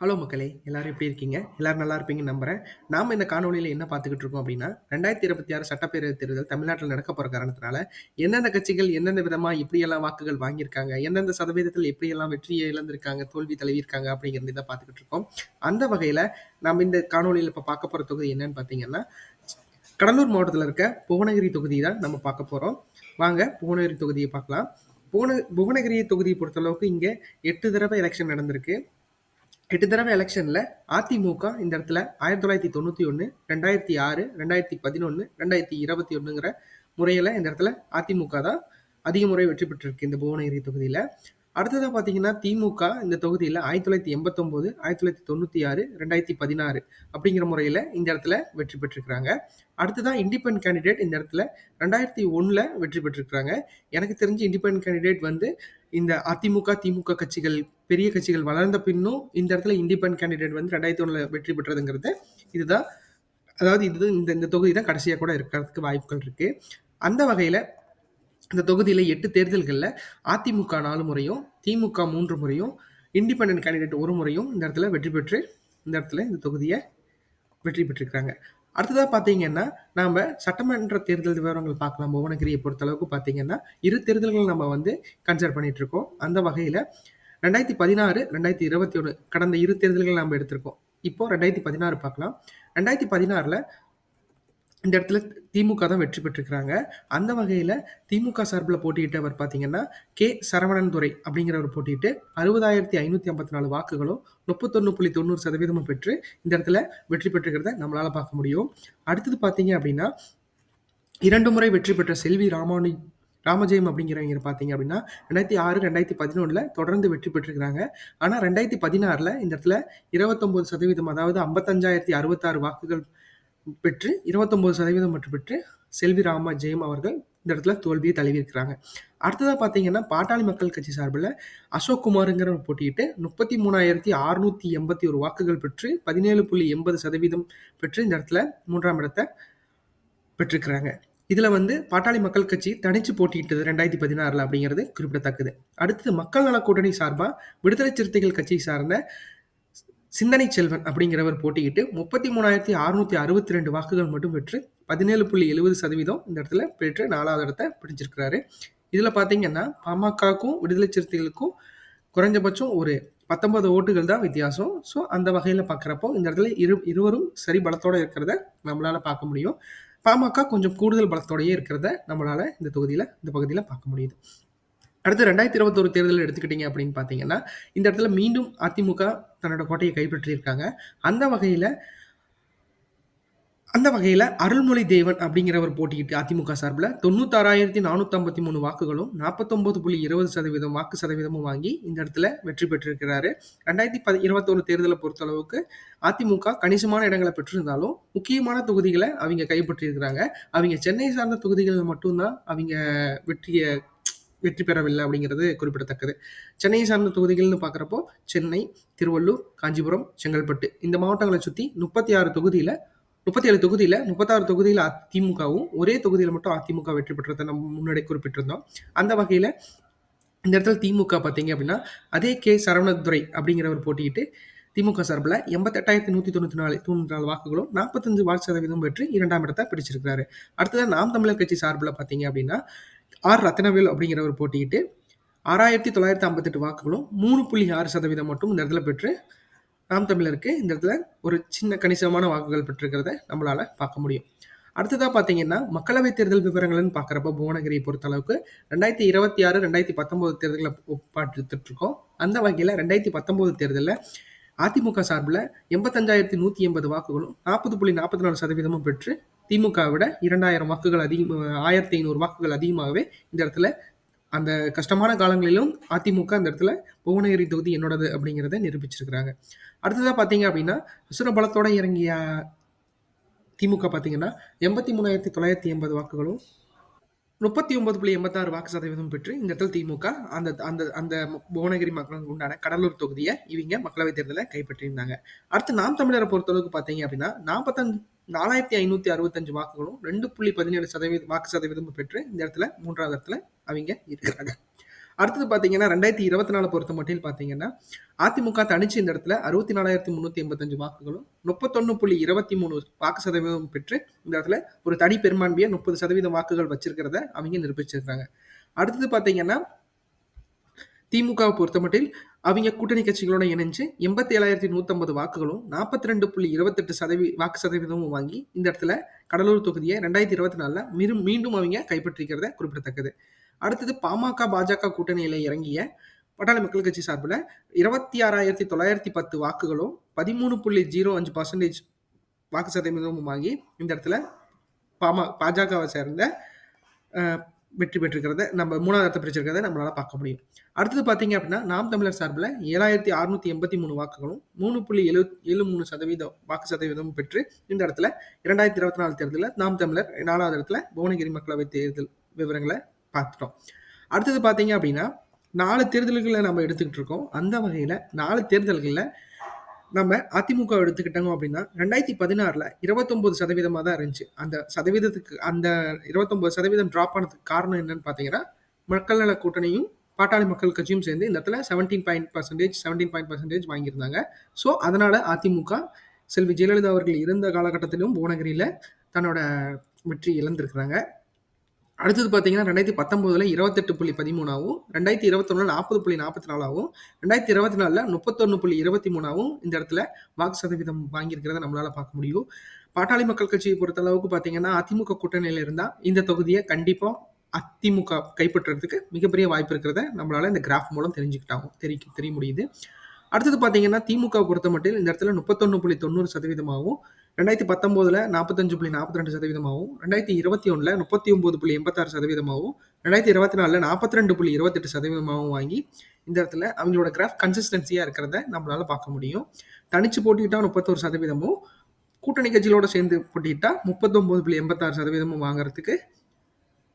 Hello மக்களே! எல்லாரும் எப்படி இருக்கீங்க? எல்லாரும் நல்லா இருப்பீங்கன்னு நம்புறேன். நாம இந்த காணொலியில் என்ன பார்த்துக்கிட்டு இருக்கோம் அப்படின்னா, 2026 சட்டப்பேரவை தேர்தல் தமிழ்நாட்டில் நடக்க போற காரணத்தினால, எந்தெந்த கட்சிகள் எந்தெந்த விதமா எப்படியெல்லாம் வாக்குகள் வாங்கியிருக்காங்க, எந்தெந்த சதவீதத்தில் எப்படியெல்லாம் வெற்றியை இழந்திருக்காங்க, தோல்வி தழுவியிருக்காங்க அப்படிங்கிறது தான் பார்த்துக்கிட்டு இருக்கோம். அந்த வகையில நம்ம இந்த காணொலியில் இப்ப பார்க்க போற தொகுதி என்னன்னு பார்த்தீங்கன்னா, கடலூர் மாவட்டத்தில் இருக்க புவனகிரி தொகுதி தான் நம்ம பார்க்க போறோம். வாங்க புவனகிரி தொகுதியை பார்க்கலாம். புவன புவனகிரி தொகுதியை பொறுத்தளவுக்கு இங்க எட்டு தடவை எலெக்ஷன் நடந்திருக்கு. எட்டு தடவை எலெக்ஷனில் அதிமுக இந்த இடத்துல ஆயிரத்தி தொள்ளாயிரத்தி தொண்ணூற்றி ஒன்று ரெண்டாயிரத்தி ஆறு ரெண்டாயிரத்தி பதினொன்று ரெண்டாயிரத்தி இருபத்தி ஒன்றுங்கிற முறையில் இந்த இடத்துல அதிமுக தான் அதிக முறை வெற்றி பெற்றிருக்கு இந்த புவனகிரி தொகுதியில். அடுத்ததாக பார்த்தீங்கன்னா திமுக இந்த தொகுதியில் ஆயிரத்தி தொள்ளாயிரத்தி எண்பத்தொம்போது ஆயிரத்தி தொள்ளாயிரத்தி தொண்ணூற்றி ஆறு ரெண்டாயிரத்தி பதினாறு அப்படிங்கிற முறையில் இந்த இடத்துல வெற்றி பெற்றிருக்கிறாங்க. அடுத்ததான் இண்டிபெண்ட் கேண்டிடேட் இந்த இடத்துல ரெண்டாயிரத்தி ஒன்றில் வெற்றி பெற்றிருக்கிறாங்க. எனக்கு தெரிஞ்சு இண்டிபெண்ட் கேண்டிடேட் வந்து இந்த அதிமுக, திமுக கட்சிகள் பெரிய கட்சிகள் வளர்ந்த பின்னும் இந்த இடத்துல இண்டிபெண்ட் கேண்டிடேட் வந்து 2001ல வெற்றி பெற்றதுங்கிறது இதுதான் அதாவது இது இந்த இந்த தொகுதி தான் கடைசியாக கூட இருக்கிறதுக்கு வாய்ப்புகள் இருக்கு. அந்த வகையில் இந்த தொகுதியில் எட்டு தேர்தல்களில் அதிமுக நாலு முறையும், திமுக மூன்று முறையும், இண்டிபெண்டன்ட் கேண்டிடேட் ஒரு முறையும் இந்த இடத்துல வெற்றி பெற்று இந்த இடத்துல இந்த தொகுதியை வெற்றி பெற்றிருக்கிறாங்க அடுத்ததாக பார்த்தீங்கன்னா, நாம் சட்டமன்ற தேர்தல் விவரங்கள் பார்க்கலாம். புவனகிரியை பொறுத்தளவுக்கு பார்த்தீங்கன்னா, இரு தேர்தல்கள் நம்ம வந்து கன்சிடர் பண்ணிட்டு இருக்கோம். அந்த வகையில 2016, 2021 கடந்த இரு தேர்தல்கள் நாம் எடுத்திருக்கோம். இப்போ 2016 பார்க்கலாம். 2016ல இந்த இடத்துல திமுக தான் வெற்றி பெற்றிருக்கிறாங்க. அந்த வகையில் திமுக சார்பில் போட்டியிட்டவர் பார்த்தீங்கன்னா கே. சரவணன் துறை அப்படிங்கிறவர் போட்டியிட்டு அறுபதாயிரத்தி ஐநூற்றி ஐம்பத்தி நாலு வாக்குகளும் முப்பத்தொன்று புள்ளி தொண்ணூறு சதவீதமும் பெற்று இந்த இடத்துல வெற்றி பெற்றுக்கிறத நம்மளால் பார்க்க முடியும். அடுத்தது பார்த்தீங்க அப்படின்னா இரண்டு முறை வெற்றி பெற்ற செல்வி ராமானு ராமஜெயம் அப்படிங்கிறவங்க பார்த்தீங்க அப்படின்னா ரெண்டாயிரத்தி ஆறு ரெண்டாயிரத்தி பதினொன்றில் தொடர்ந்து வெற்றி பெற்றிருக்கிறாங்க. ஆனால் ரெண்டாயிரத்தி பதினாறில் இந்த இடத்துல இருபத்தொம்போது சதவீதம் அதாவது ஐம்பத்தஞ்சாயிரத்தி அறுபத்தாறு வாக்குகள் பெற்று 29% மட்டும் பெற்று செல்வி ராமா ஜெயம் அவர்கள் இந்த இடத்துல தோல்வியை தழுவியிருக்கிறாங்க. அடுத்ததாக பார்த்தீங்கன்னா, பாட்டாளி மக்கள் கட்சி சார்பில் அசோக் குமாருங்கிற போட்டியிட்டு 33,681 வாக்குகள் பெற்று 17.80% பெற்று இந்த இடத்துல மூன்றாம் இடத்த பெற்றிருக்கிறாங்க. இதில் வந்து பாட்டாளி மக்கள் கட்சி தனிச்சு போட்டியிட்டது 2016ல அப்படிங்கிறது குறிப்பிடத்தக்கது. அடுத்தது மக்கள் நல கூட்டணி சார்பாக விடுதலை சிறுத்தைகள் கட்சியை சார்ந்த சிந்தனை செல்வன் அப்படிங்கிறவர் போட்டியிட்டு 33,662 வாக்குகள் மட்டும் பெற்று 17.70% இந்த இடத்துல பெற்று நாலாவது இடத்த பிடிச்சிருக்கிறாரு. இதுல பார்த்தீங்கன்னா, பாமகக்கும், விடுதலை சிறுத்தைகளுக்கும் குறைஞ்சபட்சம் ஒரு 19 ஓட்டுகள் தான் வித்தியாசம். ஸோ அந்த வகையில பார்க்குறப்போ இந்த இடத்துல இரு இருவரும் சரி பலத்தோட இருக்கிறத நம்மளால பார்க்க முடியும். பாமக கொஞ்சம் கூடுதல் பலத்தோடயே இருக்கிறத நம்மளால இந்த தொகுதியில இந்த பகுதியில பார்க்க முடியுது. அடுத்து 2021 தேர்தல் எடுத்துக்கிட்டீங்க அப்படின்னு பார்த்தீங்கன்னா, இந்த இடத்துல மீண்டும் அதிமுக தன்னோட கோட்டையை கைப்பற்றியிருக்காங்க. அந்த வகையில் அந்த வகையில் அருள்மொழி தேவன் அப்படிங்கிறவர் போட்டியிட்டு அதிமுக சார்பில் தொண்ணூற்றாயிரத்தி நானூற்றம்பத்தி மூணு வாக்குகளும், 49.20% வாக்கு சதவீதமும் வாங்கி இந்த இடத்துல வெற்றி பெற்றிருக்கிறாரு. 2021 தேர்தல பொறுத்தளவுக்கு அதிமுக கணிசமான இடங்களை பெற்றிருந்தாலும், முக்கியமான தொகுதிகளை அவங்க கைப்பற்றியிருக்கிறாங்க. அவங்க சென்னை சார்ந்த தொகுதிகளில் மட்டும்தான் அவங்க வெற்றியை வெற்றி பெறவில்லை அப்படிங்கிறது குறிப்பிடத்தக்கது. சென்னையை சார்ந்த தொகுதிகள்னு பார்க்குறப்போ சென்னை, திருவள்ளூர், காஞ்சிபுரம், செங்கல்பட்டு இந்த மாவட்டங்களை சுற்றி முப்பத்தி ஆறு தொகுதியில் முப்பத்தி ஏழு தொகுதியில் முப்பத்தாறு தொகுதியில் திமுகவும், ஒரே தொகுதியில் மட்டும் அதிமுக வெற்றி பெற்றதை நம்ம முன்னாடி குறிப்பிட்டிருந்தோம். அந்த வகையில் இந்த இடத்துல திமுக பார்த்தீங்க அப்படின்னா, அதே கே. சரவணதுரை அப்படிங்கிறவர் போட்டியிட்டு திமுக சார்பில் எண்பத்தெயிரத்தி நூற்றி தொண்ணூற்றி நாலு தொண்ணூற்றி நாலு வாக்குகளும், 45 வாக்கு சதவீதம் பெற்று இரண்டாம் இடத்தை பிடிச்சிருக்கிறாரு. அடுத்ததா நாம் தமிழர் கட்சி சார்பில் பார்த்தீங்க அப்படின்னா, ஆர் ரத்னவேல் அப்படிங்கிறவர் போட்டியிட்டு ஆறாயிரத்தி தொள்ளாயிரத்தி ஐம்பத்தெட்டு வாக்குகளும் மூணு புள்ளி ஆறு சதவீதம் மட்டும் இந்த இடத்துல பெற்று நாம் தமிழருக்கு இந்த இடத்துல ஒரு சின்ன கணிசமான வாக்குகள் பெற்றிருக்கிறத நம்மளால் பார்க்க முடியும். அடுத்ததாக பார்த்தீங்கன்னா மக்களவை தேர்தல் விவரங்கள்னு பார்க்குறப்ப புவனகிரியை பொறுத்த அளவுக்கு ரெண்டாயிரத்தி இருபத்தி ஆறு ரெண்டாயிரத்தி பத்தொம்போது தேர்தலில் பார்த்துட்ருக்கோம் அந்த வகையில் ரெண்டாயிரத்தி பத்தொம்போது தேர்தலில் அதிமுக சார்பில் எண்பத்தஞ்சாயிரத்தி நூற்றி எண்பது வாக்குகளும் நாற்பது புள்ளி நாற்பத்தி நாலு சதவீதமும் பெற்று திமுகவை விட 2,000 வாக்குகள் அதிகம் 1,500 வாக்குகள் அதிகமாகவே இந்த இடத்துல அந்த கஷ்டமான காலங்களிலும் அதிமுக இந்த இடத்துல புவனகிரி தொகுதி என்னோடது அப்படிங்கிறத நிரூபிச்சிருக்கிறாங்க. அடுத்ததாக பார்த்தீங்க அப்படின்னா, அசுர பலத்தோட இறங்கிய திமுக பார்த்தீங்கன்னா, 83,980 வாக்குகளும், 39.86 வாக்கு சதவீதம் பெற்று இந்த இடத்துல திமுக அந்த அந்த அந்த புவனகிரி மக்களுக்கு உண்டான கடலூர் தொகுதியை இவங்க மக்களவைத் தேர்தலில் கைப்பற்றியிருந்தாங்க. அடுத்து நாம் தமிழரை பொறுத்தளவுக்கு பார்த்தீங்க அப்படின்னா, நாற்பத்தஞ்சு 45 4,565 வாக்குகளும், 2.17% வாக்கு சதவீதமும் பெற்று இந்த இடத்துல மூன்றாவது இடத்துல அவங்க இருக்கிறாங்க. அடுத்தது பார்த்தீங்கன்னா ரெண்டாயிரத்தி இருபத்தி நாலு பொறுத்த மட்டும் பார்த்தீங்கன்னா அதிமுக தனிச்சு இந்த இடத்துல அறுபத்தி நாலாயிரத்தி முந்நூற்றி எண்பத்தஞ்சு வாக்குகளும் முப்பத்தொன்று புள்ளி இருபத்தி மூணு வாக்கு சதவீதம் பெற்று இந்த இடத்துல ஒரு தனி பெரும்பான்மையை முப்பது சதவீதம் வாக்குகள் வச்சிருக்கிறத அவங்க நிரூபிச்சிருக்காங்க அடுத்தது பார்த்தீங்கன்னா திமுகவை பொறுத்தமட்டில் அவங்க கூட்டணி கட்சிகளோட இணைஞ்சு எண்பத்தி ஏழாயிரத்தி நூற்றம்பது வாக்குகளும் நாற்பத்தி ரெண்டு புள்ளி இருபத்தெட்டு சதவீ வாக்கு சதவீதமும் வாங்கி இந்த இடத்துல கடலூர் தொகுதியை ரெண்டாயிரத்தி இருபத்தி நாலில் மீண்டும் மீண்டும் அவங்க கைப்பற்றிக்கிறத குறிப்பிடத்தக்கது. அடுத்தது பாமக பாஜக கூட்டணியில் இறங்கிய பட்டாளி மக்கள் கட்சி சார்பில் இருபத்தி ஆறாயிரத்தி தொள்ளாயிரத்தி பத்து வாக்குகளும் பதிமூணு புள்ளி ஜீரோ அஞ்சு பர்சன்டேஜ் வாக்கு சதவீதமும் வாங்கி இந்த இடத்துல பாம பாஜகவை சேர்ந்த வெற்றி பெற்றிருக்கிறத நம்ம மூணாவது இடத்தை பிரிச்சிருக்கிறத நம்மளால பார்க்க முடியும். அடுத்தது பார்த்தீங்க அப்படின்னா நாம் தமிழர் சார்பில் ஏழாயிரத்தி அறுநூத்தி எண்பத்தி மூணு வாக்குகளும் மூணு புள்ளி எழு ஏழு மூணு சதவீதம் வாக்கு சதவீதமும் பெற்று இந்த இடத்துல இரண்டாயிரத்தி இருபத்தி நாலு தேர்தலில் நாம் தமிழர் நாலாவது இடத்துல புவனகிரி மக்களவை தேர்தல் விவரங்களை பார்த்துட்டோம். அடுத்தது பார்த்தீங்க அப்படின்னா நாலு தேர்தல்களை நம்ம எடுத்துக்கிட்டு இருக்கோம். அந்த வகையில் நாலு தேர்தல்களில் நம்ம அதிமுக எடுத்துக்கிட்டோம் அப்படின்னா ரெண்டாயிரத்தி பதினாறில் இருபத்தொம்போது சதவீதமாக தான் இருந்துச்சு. அந்த சதவீதத்துக்கு அந்த இருபத்தொம்போது சதவீதம் ட்ராப் ஆனதுக்கு காரணம் என்னன்னு பார்த்தீங்கன்னா மக்கள் நல கூட்டணியும் பாட்டாளி மக்கள் கட்சியும் சேர்ந்து இந்த இடத்துல seventeen point percentage seventeen point percentage வாங்கியிருந்தாங்க. So அதனால் அதிமுக செல்வி ஜெயலலிதா அவர்கள் இருந்த காலகட்டத்திலும் புவனகிரியில் தன்னோட வெற்றி இழந்திருக்கிறாங்க. அடுத்தது பார்த்தீங்கன்னா ரெண்டாயிரத்தி பத்தொம்போதில் இருபத்தெட்டு புள்ளி பதிமூணாவும் ரெண்டாயிரத்தி இருபத்தொன்னில் நாற்பது புள்ளி நாற்பத்தி நாலாவும் ரெண்டாயிரத்தி இருபத்தி நாலில் முப்பத்தொன்று புள்ளி இருபத்தி மூணாவும் இந்த இடத்துல வாக்கு சதவீதம் வாங்கியிருக்கிறத நம்மளால் பார்க்க முடியும். பாட்டாளி மக்கள் கட்சியை பொறுத்தளவுக்கு பார்த்தீங்கன்னா அதிமுக கூட்டணியில் இருந்தால் இந்த தொகுதியை கண்டிப்பாக அதிமுக கைப்பற்றுறதுக்கு மிகப்பெரிய வாய்ப்பு இருக்கிறத நம்மளால இந்த கிராஃப் மூலம் தெரிஞ்சுக்கிட்டாகும் தெரிய தெரிய முடியுது. அடுத்தது பார்த்தீங்கன்னா திமுக பொறுத்த மட்டும் இந்த இடத்துல முப்பத்தொன்று புள்ளி தொண்ணூறு சதவீதமாகவும் ரெண்டாயிரத்தி பத்தொம்போதில் நாற்பத்தஞ்சு புள்ளி நாற்பத்தி ரெண்டு சதவீதமாகவும் ரெண்டாயிரத்தி இருபத்தி ஒன்றில் முப்பத்தி ஒம்பது புள்ளி எண்பத்தாறு சதவீதமாகவும் ரெண்டாயிரத்தி இருபத்தி நாலில் நாற்பத்தி ரெண்டு புள்ளி இருபத்தெட்டு சதவீதமாகவும் வாங்கி இந்த இடத்துல அவங்களோட கிராஃப் கன்சிஸ்டன்சியாக இருக்கிறத நம்மளால் பார்க்க முடியும். தனிச்சு போட்டிக்கிட்டால் முப்பத்தோரு சதவீதமும் கூட்டணி கட்சிகளோட சேர்ந்து போட்டிக்கிட்டால் முப்பத்தொம்போது புள்ளி எண்பத்தாறு சதவீதமும் வாங்குறதுக்கு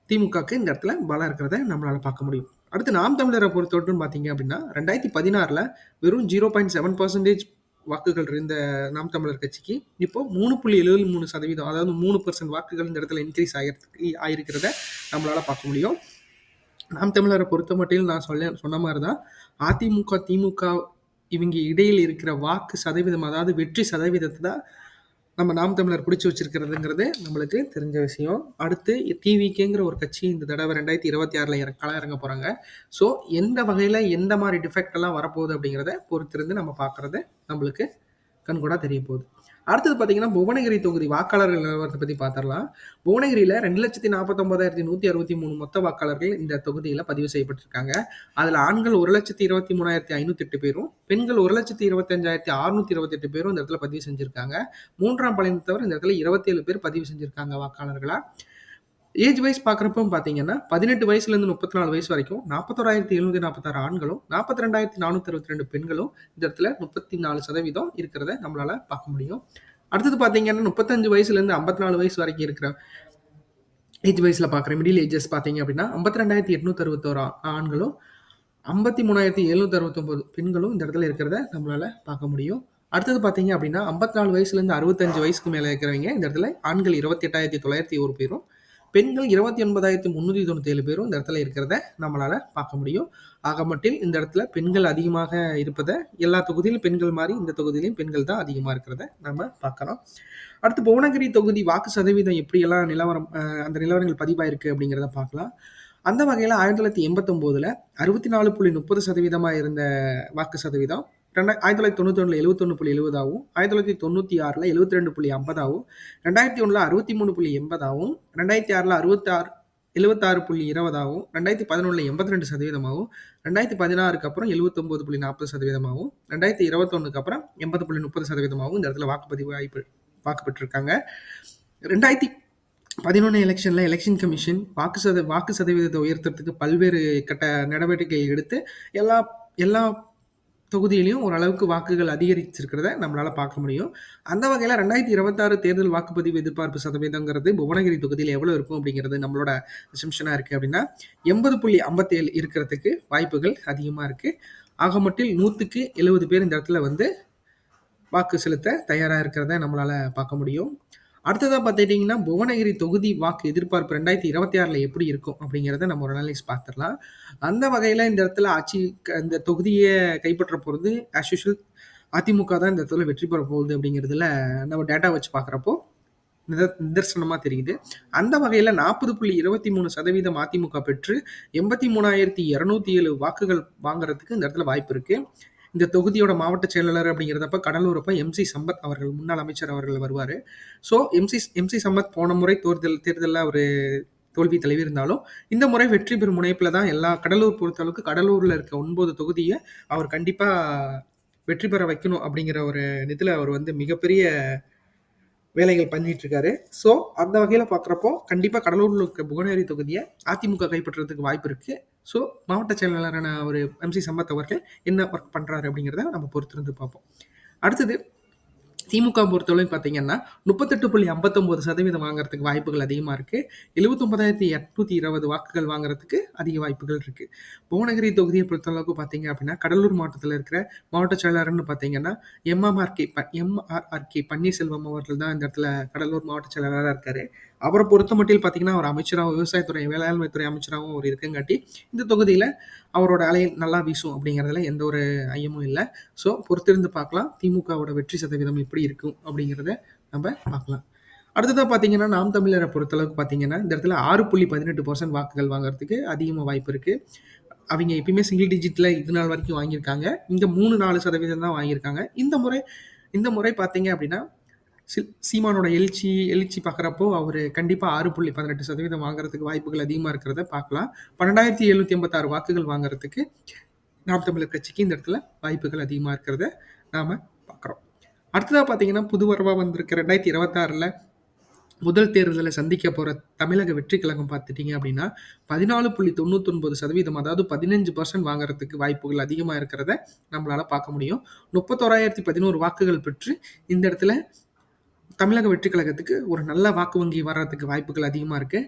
திமுகக்கு இந்த இடத்துல பலம் இருக்கிறத நம்மளால் பார்க்க முடியும். அடுத்து நாம் தமிழரை பொறுத்தவரைக்கும் பார்த்தீங்க அப்படின்னா ரெண்டாயிரத்தி பதினாறில் வெறும் ஜீரோ பாயிண்ட் செவன் பர்சன்டேஜ் வாக்குகள் இருந்த நாம் தமிழர் கட்சிக்கு இப்போ மூணு புள்ளி எழுபது மூணு சதவீதம் அதாவது மூணு பர்சன்ட் வாக்குகள் இந்த இடத்துல இன்க்ரீஸ் ஆகிறதுக்கு ஆயிருக்கிறத நம்மளால பார்க்க முடியும். நாம் தமிழரை பொறுத்த மட்டும் நான் சொல்ல சொன்ன மாதிரி தான் அதிமுக திமுக இவங்க இடையில் இருக்கிற வாக்கு சதவீதம் அதாவது வெற்றி சதவீதத்தை தான் நம்ம நாம் தமிழர் பிடிச்சி வச்சிருக்கிறதுங்கிறது நம்மளுக்கு தெரிஞ்ச விஷயம். அடுத்து டிவிகேங்கிற ஒரு கட்சி இந்த தடவை ரெண்டாயிரத்தி இருபத்தி ஆறில் இற களம் இறங்க போகிறாங்க ஸோ எந்த வகையில் எந்த மாதிரி டிஃபெக்ட் எல்லாம் வரப்போகுது அப்படிங்கிறத பொறுத்திருந்து நம்ம பார்க்குறது நம்மளுக்கு கண்கூடாக தெரிய போகுது. அடுத்தது பார்த்தீங்கன்னா புவனகிரி தொகுதி வாக்காளர்கள் நிலவரத்தை பற்றி பார்த்துடலாம் புவனகிரியில் ரெண்டு லட்சத்தி நாற்பத்தொம்பதாயிரத்தி நூற்றி அறுபத்தி மூணு மொத்த வாக்காளர்கள் இந்த தொகுதியில் பதிவு செய்யப்பட்டிருக்காங்க. அதில் ஆண்கள் ஒரு லட்சத்தி இருபத்தி மூணாயிரத்தி ஐநூற்றி எட்டு பேரும் பெண்கள் ஒரு லட்சத்தி இருபத்தஞ்சாயிரத்தி அறுநூத்தி இருபத்தெட்டு பேரும் இந்த இடத்துல பதிவு செஞ்சுருக்காங்க. மூன்றாம் பழையத்தவர் இந்த இடத்துல இருபத்தேழு பேர் பதிவு செஞ்சுருக்காங்க வாக்காளர்களாக ஏஜ் வைஸ் பார்க்குறப்போ பார்த்தீங்கன்னா பதினெட்டு வயசுலேருந்து முப்பத்தி நாலு வயசு வரைக்கும் நாற்பத்தோராயிரத்தி எழுநூத்தி நாற்பத்தாறு ஆண்களும் நாற்பத்தி ரெண்டாயிரத்தி நானூற்றி அறுபத்தி ரெண்டு பெண்களும் இந்த இடத்துல முப்பத்தி நாலு சதவீதம் இருக்கிறத நம்மளால் பார்க்க முடியும். அடுத்தது பார்த்தீங்கன்னா முப்பத்தஞ்சு வயசுலேருந்து ஐம்பத்தி நாலு வயசு வரைக்கும் இருக்கிற ஏஜ் வயசில் பார்க்குற மிடில் ஏஜஸ் பார்த்தீங்க அப்படின்னா ஐம்பத்தி ரெண்டாயிரத்தி எட்நூற்றி அறுபத்தோரு ஆண்களும் ஐம்பத்தி மூணாயிரத்தி எழுநூற்றி அறுபத்தொம்போது பெண்களும் இந்த இடத்துல இருக்கிறத நம்மளால் பார்க்க முடியும். அடுத்தது பார்த்தீங்க அப்படின்னா ஐம்பத்தி நாலு வயசுலேருந்து அறுபத்தஞ்சு வயசுக்கு மேலே இருக்கிறவங்க இந்த இடத்துல ஆண்கள் இருபத்தி எட்டாயிரத்தி தொள்ளாயிரத்தி ஒரு பேரும் பெண்கள் இருபத்தி ஒன்பதாயிரத்தி முந்நூற்றி தொண்ணூற்றி ஏழு பேரும் இந்த இடத்துல இருக்கிறத நம்மளால் பார்க்க முடியும். ஆக மட்டில் இந்த இடத்துல பெண்கள் அதிகமாக இருப்பதை எல்லா தொகுதியிலும் பெண்கள் மாதிரி இந்த தொகுதியிலையும் பெண்கள் தான் அதிகமாக இருக்கிறத நம்ம பார்க்கலாம் அடுத்து புவனகிரி தொகுதி வாக்கு சதவீதம் எப்படியெல்லாம் நிலவரம் அந்த நிலவரங்கள் பதிவாயிருக்கு அப்படிங்கிறத பார்க்கலாம். அந்த வகையில் ஆயிரத்தி தொள்ளாயிரத்தி எண்பத்தொம்போதில் அறுபத்தி நாலு புள்ளி முப்பது சதவீதமாக இருந்த வாக்கு சதவீதம் ரெண்டா ஆயிரத்தி தொள்ளாயிரத்தி தொண்ணூற்றி ஒன்றில் எழுபத்தொன்று புள்ளி எழுபதாகவும் ஆயிரத்தி தொள்ளாயிரத்தி தொண்ணூற்றி ஆறில் எழுபத்தி ரெண்டு புள்ளி ஐம்பதாகவும் ரெண்டாயிரத்தி ஒன்றில் அறுபத்தி மூணு புள்ளி எண்பதாகவும் ரெண்டாயிரத்தி ஆறில் அறுபத்தாறு எழுபத்தாறு புள்ளி இருபதாகவும் ரெண்டாயிரத்தி பதினொன்றில் எண்பத்தி ரெண்டு சதவீதமாகவும் ரெண்டாயிரத்தி பதினாறுக்கு அப்புறம் எழுபத்தொம்போது புள்ளி நாற்பது சதவீதமாகவும் ரெண்டாயிரத்தி இருபத்தொன்னுக்கு அப்புறம் எண்பது புள்ளி முப்பது சதவீதமாகவும் இந்த இடத்துல வாக்குப்பதிவு வாய்ப்பு வாக்குப்பட்டிருக்காங்க ரெண்டாயிரத்தி பதினொன்று எலெக்ஷனில் எலெக்ஷன் கமிஷன் வாக்கு சத வாக்கு சதவீதத்தை உயர்த்துறதுக்கு பல்வேறு கட்ட நடவடிக்கைகள் எடுத்து எல்லா எல்லா தொகுதியிலையும் ஓரளவுக்கு வாக்குகள் அதிகரிச்சிருக்கிறத நம்மளால் பார்க்க முடியும். அந்த வகையில் ரெண்டாயிரத்தி இருபத்தாறு தேர்தல் வாக்குப்பதிவு எதிர்பார்ப்பு சதவீதங்கிறது புவனகிரி தொகுதியில் எவ்வளோ இருக்கும் அப்படிங்கிறது நம்மளோட அசம்ஷனாக இருக்குது அப்படின்னா எண்பது புள்ளி ஐம்பத்தேழு இருக்கிறதுக்கு வாய்ப்புகள் அதிகமாக இருக்குது ஆக மட்டில் நூற்றுக்கு எழுபது பேர் இந்த இடத்துல வந்து வாக்கு செலுத்த தயாராக இருக்கிறத நம்மளால் பார்க்க முடியும். அடுத்ததாக பார்த்துக்கிட்டிங்கன்னா, புவனகிரி தொகுதி வாக்கு எதிர்பார்ப்பு 2026ல எப்படி இருக்கும்? அப்படிங்கிறத நம்ம ஒரு அனலைஸ் பார்த்துடலாம் அந்த வகையில் இந்த இடத்துல ஆட்சி க இந்த தொகுதியை கைப்பற்ற போகிறது ஆஸ் யூஷுவல் அதிமுக தான் இந்த இடத்துல வெற்றி பெற போகுது அப்படிங்கிறதுல நம்ம டேட்டா வச்சு பார்க்குறப்போ நித நிதர்சனமாக தெரியுது. அந்த வகையில் நாற்பது புள்ளி இருபத்தி மூணு சதவீதம் அதிமுக பெற்று 83,207 வாக்குகள் வாங்குறதுக்கு இந்த இடத்துல வாய்ப்பு இருக்குது இந்த தொகுதியோட மாவட்ட செயலாளர் அப்படிங்கிறதப்ப கடலூர் அப்போ எம்.சி. சம்பத் அவர்கள் முன்னாள் அமைச்சர் அவர்கள் வருவார் ஸோ எம்.சி. எம்.சி. சம்பத் போன முறை தேர்தல் தேர்தலில் அவர் தோல்வி தலைவி இருந்தாலும், இந்த முறை வெற்றி பெறும் முனைப்பில் தான் எல்லா கடலூர் பொறுத்தளவுக்கு கடலூரில் இருக்க ஒன்பது தொகுதியை அவர் கண்டிப்பாக வெற்றி பெற வைக்கணும் அப்படிங்கிற ஒரு இதில் அவர் வந்து மிகப்பெரிய வேலைகள் பண்ணிட்டு இருக்காரு. ஸோ அந்த வகையில் பார்க்குறப்போ, கண்டிப்பாக கடலூரில் இருக்க புகனேரி தொகுதியை அதிமுக கைப்பற்றுறதுக்கு வாய்ப்பு இருக்குது ஸோ மாவட்ட செயலாளரான ஒரு எம்.சி. சம்பத் அவர்கள் என்ன ஒர்க் பண்ணுறாரு அப்படிங்கிறத நம்ம பொறுத்திருந்து பார்ப்போம். அடுத்தது திமுக பொறுத்தவரையும் பார்த்தீங்கன்னா, 38.59% வாங்குறதுக்கு வாய்ப்புகள் அதிகமாக இருக்குது எழுபத்தொம்பதாயிரத்தி எட்நூத்தி இருபது வாக்குகள் வாங்குறதுக்கு அதிக வாய்ப்புகள் இருக்குது புவனகிரி தொகுதியை பொறுத்தளவுக்கு பார்த்தீங்க அப்படின்னா, கடலூர் மாவட்டத்தில் இருக்கிற மாவட்ட செயலாளர்னு பார்த்தீங்கன்னா, எம்.எம்.ஆர்.கே ப எம்.ஆர்.ஆர்.கே பன்னீர்செல்வம் அவர்கள் தான் இந்த இடத்துல கடலூர் மாவட்ட செயலாளராக இருக்காரு. அவரை பொறுத்த மட்டும் பார்த்தீங்கன்னா, அவர் அமைச்சராகவும் விவசாயத்துறை, வேளாண்மைத்துறை அமைச்சராகவும் அவர் இருக்கங்காட்டி, இந்த தொகுதியில் அவரோட அலை நல்லா வீசும் அப்படிங்கிறதுல எந்த ஒரு ஐயமும் இல்லை ஸோ பொறுத்திருந்து பார்க்கலாம். திமுகவோட வெற்றி சதவீதம் எப்படி இருக்கும்? அப்படிங்கிறத நம்ம பார்க்கலாம். அடுத்ததாக பார்த்தீங்கன்னா, நாம் தமிழரை பொறுத்தளவுக்கு பார்த்தீங்கன்னா, இந்த இடத்துல 6.18% வாக்குகள் வாங்குறதுக்கு அதிகமாக வாய்ப்பு இருக்குது அவங்க எப்பயுமே சிங்கிள் டிஜிட்டில் இது நாள் வரைக்கும் வாங்கியிருக்காங்க. இந்த மூணு நாலு சதவீதம் தான் வாங்கியிருக்காங்க. இந்த முறை இந்த முறை பார்த்தீங்க அப்படின்னா, சீமானோட எழுச்சி எழுச்சி பார்க்குறப்போ அவர் கண்டிப்பாக ஆறு புள்ளி பதினெட்டு சதவீதம் வாங்குறதுக்கு வாய்ப்புகள் அதிகமாக இருக்கிறத பார்க்கலாம். 12,786 வாக்குகள் வாங்குறதுக்கு நாம் தமிழர் கட்சிக்கு இந்த இடத்துல வாய்ப்புகள் அதிகமாக இருக்கிறத நாம் பார்க்குறோம். அடுத்ததாக பார்த்தீங்கன்னா, புது வரவா வந்திருக்க 2026ல முதல் தேர்தலில் சந்திக்க போகிற தமிழக வெற்றி கழகம் பார்த்துட்டீங்க அப்படின்னா, 14.99% அதாவது 15% வாங்குறதுக்கு வாய்ப்புகள் அதிகமாக இருக்கிறத நம்மளால் பார்க்க முடியும். 31,011 வாக்குகள் பெற்று இந்த இடத்துல தமிழக வெற்றி கழகத்துக்கு ஒரு நல்ல வாக்கு வங்கி வர்றதுக்கு வாய்ப்புகள் அதிகமாக இருக்குது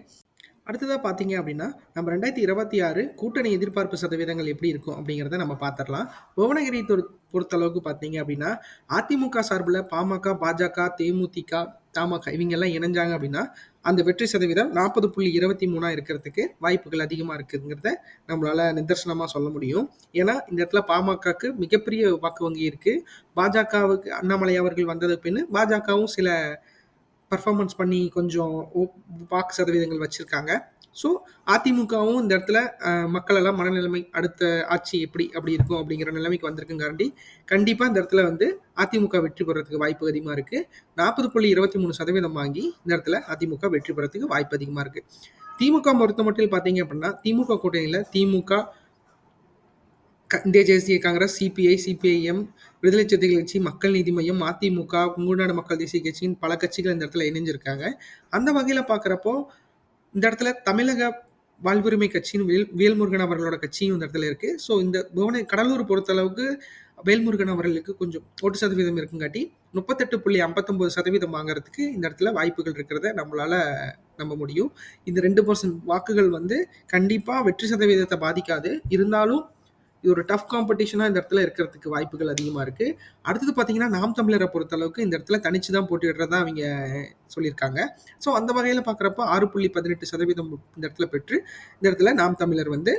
அடுத்ததாக பார்த்தீங்க அப்படின்னா, நம்ம 2026 கூட்டணி எதிர்பார்ப்பு சதவீதங்கள் எப்படி இருக்கும்? அப்படிங்கிறத நம்ம பார்த்துடலாம் புவனகிரி தொ பொறுத்தளவுக்கு பார்த்தீங்க அப்படின்னா, அதிமுக சார்பில் பாமக, பாஜக, தேமுதிக, தமாக இவங்க எல்லாம் இணைஞ்சாங்க அப்படின்னா, அந்த வெற்றி சதவீதம் 40.23ஆ இருக்கிறதுக்கு வாய்ப்புகள் அதிகமாக இருக்குதுங்கிறத நம்மளால் நிதர்சனமாக சொல்ல முடியும். ஏன்னா, இந்த இடத்துல பாமகக்கு மிகப்பெரிய வாக்கு வங்கி இருக்குது பாஜகவுக்கு அண்ணாமலை அவர்கள் வந்தது பின்னு பாஜகவும் சில பர்ஃபார்மன்ஸ் பண்ணி கொஞ்சம் ஓ வாக்கு சதவீதங்கள் வச்சுருக்காங்க. ஸோ அதிமுகவும் இந்த இடத்துல மக்களெல்லாம் மனநிலைமை அடுத்த ஆட்சி எப்படி அப்படி இருக்கும் அப்படிங்கிற நிலைமைக்கு வந்திருக்குங்காண்டி, கண்டிப்பாக இந்த இடத்துல வந்து அதிமுக வெற்றி பெறத்துக்கு வாய்ப்பு அதிகமாக இருக்குது நாற்பது புள்ளி இருபத்தி மூணு சதவீதம் வாங்கி இந்த இடத்துல அதிமுக வெற்றி பெறத்துக்கு வாய்ப்பு அதிகமாக இருக்குது திமுக பொறுத்தமட்டில் பார்த்தீங்க அப்படின்னா, திமுக கூட்டணியில் திமுக இந்திய தேசிய காங்கிரஸ், சிபிஐ, சிபிஐஎம், விடுதலை சிறுத்தைகள் கட்சி, மக்கள் நீதி மையம் மதிமுக, தமிழ்நாடு மக்கள் தேசிய கட்சின்னு பல கட்சிகள் இந்த இடத்துல இணைஞ்சிருக்காங்க. அந்த வகையில பார்க்குறப்போ, இந்த இடத்துல தமிழக வாழ்வுரிமை கட்சின்னு வேல் வேல்முருகன் அவர்களோட கட்சியும் இந்த இடத்துல இருக்கு. ஸோ இந்த புவனை கடலூர் பொறுத்தளவுக்கு வேல்முருகன் அவர்களுக்கு கொஞ்சம் ஓட்டு சதவீதம் இருக்குங்காட்டி, 38.59% வாங்குறதுக்கு இந்த இடத்துல வாய்ப்புகள் இருக்கிறத நம்மளால நம்ப முடியும். இந்த ரெண்டு பர்சன்ட் வாக்குகள் வந்து கண்டிப்பா வெற்றி சதவீதத்தை பாதிக்காது. இருந்தாலும் இது ஒரு டஃப் காம்படிஷனாக இந்த இடத்துல இருக்கிறதுக்கு வாய்ப்புகள் அதிகமாக இருக்குது அடுத்தது பார்த்தீங்கன்னா, நாம் தமிழரை பொறுத்த அளவுக்கு இந்த இடத்துல தனிச்சு தான் போட்டிடுறதா அவங்க சொல்லியிருக்காங்க. ஸோ அந்த வகையில் பார்க்குறப்ப ஆறு புள்ளி பதினெட்டு சதவீதம் இந்த இடத்துல பெற்று, இந்த இடத்துல நாம் தமிழர் வந்து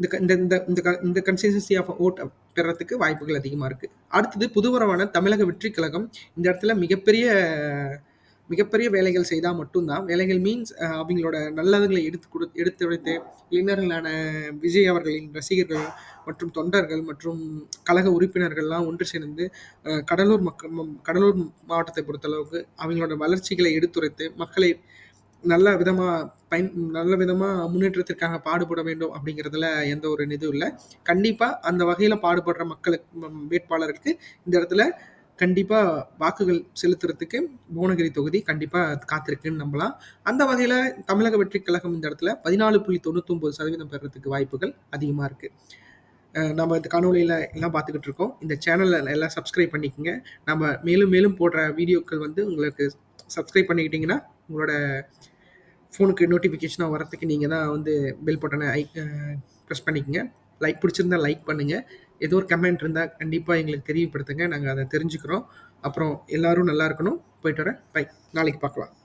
இந்த க இந்த இந்த இந்த க இந்த கன்சிஸ்டன்சி ஆஃப் ஓட் பெறத்துக்கு வாய்ப்புகள் அதிகமாக இருக்குது அடுத்தது புதுவரவான தமிழக வெற்றி கழகம் இந்த இடத்துல மிகப்பெரிய மிகப்பெரிய வேலைகள் செய்தால் மட்டும்தான். வேலைகள் மீன்ஸ் அவங்களோட நல்லதுகளை எடுத்து குடு எடுத்துரைத்து இளைஞர்களான விஜய் அவர்களின் ரசிகர்கள் மற்றும் தொண்டர்கள் மற்றும் கழக உறுப்பினர்கள்லாம் ஒன்று சேர்ந்து கடலூர் மக்க கடலூர் மாவட்டத்தை பொறுத்தளவுக்கு அவங்களோட வளர்ச்சிகளை எடுத்துரைத்து, மக்களை நல்ல விதமாக பயன் நல்ல விதமாக முன்னேற்றத்திற்காக பாடுபட வேண்டும் அப்படிங்கிறதுல எந்த ஒரு இதுவும் இல்லை. கண்டிப்பாக அந்த வகையில் பாடுபடுற மக்களுக்கு வேட்பாளருக்கு இந்த இடத்துல கண்டிப்பா வாக்குகள் செலுத்துறதுக்கு புவனகிரி தொகுதி கண்டிப்பா காத்திருக்குன்னு நம்பலாம். அந்த வகையில தமிழக வெற்றி கழகம் இந்த இடத்துல 14.99% பெறதுக்கு வாய்ப்புகள் அதிகமா இருக்கு. நம்ம இந்த காணொளியில எல்லாம் பார்த்துக்கிட்டு இருக்கோம். இந்த சேனலில் எல்லாம் சப்ஸ்கிரைப் பண்ணிக்கங்க. நம்ம மேலும் மேலும் போடுற வீடியோக்கள் வந்து உங்களுக்கு சப்ஸ்கிரைப் பண்ணிக்கிட்டீங்கன்னா, உங்களோட ஃபோனுக்கு நோட்டிஃபிகேஷனாக வரதுக்கு நீங்கள் தான் வந்து பெல் பட்டனை ஐ ப்ரெஸ் பண்ணிக்கோங்க பண்ணிக்கங்க. லைக் பிடிச்சிருந்தா லைக் பண்ணுங்கள் ஏதோ ஒரு கமெண்ட் இருந்தால் கண்டிப்பாக எங்களுக்கு தெரியப்படுத்துங்க. நாங்கள் அதை தெரிஞ்சுக்கிறோம். அப்புறம் எல்லாரும் நல்லா இருக்கணும். போயிட்டு வரேன். பை. நாளைக்கு பார்க்கலாம்.